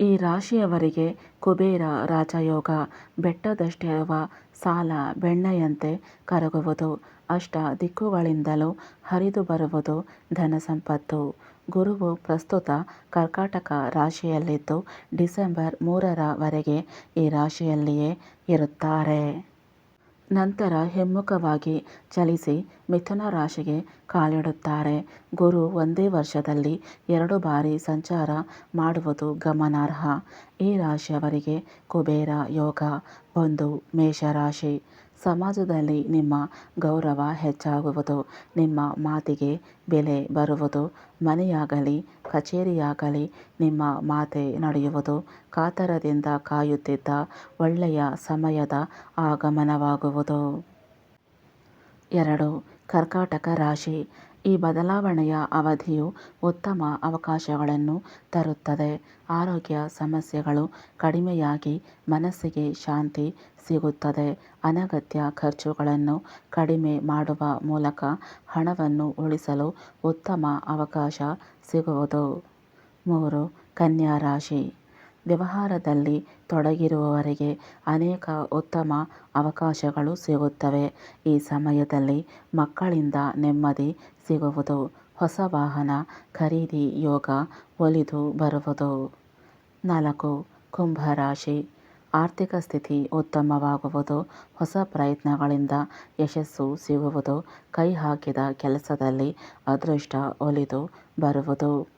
ಈ ರಾಶಿಯವರಿಗೆ ಕುಬೇರ ರಾಜಯೋಗ ಬೆಟ್ಟದಷ್ಟಿರುವ ಸಾಲ ಬೆಣ್ಣೆಯಂತೆ ಕರಗುವುದು. ಅಷ್ಟ ದಿಕ್ಕುಗಳಿಂದಲೂ ಹರಿದು ಬರುವುದು ಧನ ಸಂಪತ್ತು. ಗುರುವು ಪ್ರಸ್ತುತ ಕರ್ಕಾಟಕ ರಾಶಿಯಲ್ಲಿದ್ದು ಡಿಸೆಂಬರ್ ಮೂರರವರೆಗೆ ಈ ರಾಶಿಯಲ್ಲಿಯೇ ಇರುತ್ತಾರೆ. ನಂತರ ಹಿಮ್ಮುಖವಾಗಿ ಚಲಿಸಿ ಮಿಥುನ ರಾಶಿಗೆ ಕಾಲಿಡುತ್ತಾರೆ. ಗುರು ಒಂದೇ ವರ್ಷದಲ್ಲಿ ಎರಡು ಬಾರಿ ಸಂಚಾರ ಮಾಡುವುದು ಗಮನಾರ್ಹ. ಈ ರಾಶಿಯವರಿಗೆ ಕುಬೇರ, ಯೋಗ ಒಂದು ಮೇಷರಾಶಿ ಸಮಾಜದಲ್ಲಿ ನಿಮ್ಮ ಗೌರವ ಹೆಚ್ಚಾಗುವುದು, ನಿಮ್ಮ ಮಾತಿಗೆ ಬೆಲೆ ಬರುವುದು, ಮನೆಯಾಗಲಿ, ಕಚೇರಿಯಾಗಲಿ ನಿಮ್ಮ ಮಾತೆ ನಡೆಯುವುದು, ಕಾತರದಿಂದ ಕಾಯುತ್ತಿದ್ದ ಒಳ್ಳೆಯ ಸಮಯದ ಆಗಮನವಾಗುವುದು. ಎರಡು, ಕರ್ಕಾಟಕ ರಾಶಿ ಈ ಬದಲಾವಣೆಯ ಅವಧಿಯು ಉತ್ತಮ ಅವಕಾಶಗಳನ್ನು ತರುತ್ತದೆ. ಆರೋಗ್ಯ ಸಮಸ್ಯೆಗಳು ಕಡಿಮೆಯಾಗಿ ಮನಸ್ಸಿಗೆ ಶಾಂತಿ ಸಿಗುತ್ತದೆ. ಅನಗತ್ಯ ಖರ್ಚುಗಳನ್ನು ಕಡಿಮೆ ಮಾಡುವ ಮೂಲಕ ಹಣವನ್ನು ಉಳಿಸಲು ಉತ್ತಮ ಅವಕಾಶ ಸಿಗುವುದು. ಮೂರು, ಕನ್ಯಾ ರಾಶಿ. ವ್ಯವಹಾರದಲ್ಲಿ ತೊಡಗಿರುವವರಿಗೆ ಅನೇಕ ಉತ್ತಮ ಅವಕಾಶಗಳು ಸಿಗುತ್ತವೆ. ಈ ಸಮಯದಲ್ಲಿ ಮಕ್ಕಳಿಂದ ನೆಮ್ಮದಿ ಸಿಗುವುದು, ಹೊಸ ವಾಹನ ಖರೀದಿ, ಯೋಗ ಒಲಿದು ಬರುವುದು. ನಾಲ್ಕು, ಕುಂಭರಾಶಿ. ಆರ್ಥಿಕ ಸ್ಥಿತಿ ಉತ್ತಮವಾಗುವುದು, ಹೊಸ ಪ್ರಯತ್ನಗಳಿಂದ ಯಶಸ್ಸು ಸಿಗುವುದು, ಕೈ ಹಾಕಿದ ಕೆಲಸದಲ್ಲಿ ಅದೃಷ್ಟ ಒಲಿದು ಬರುವುದು.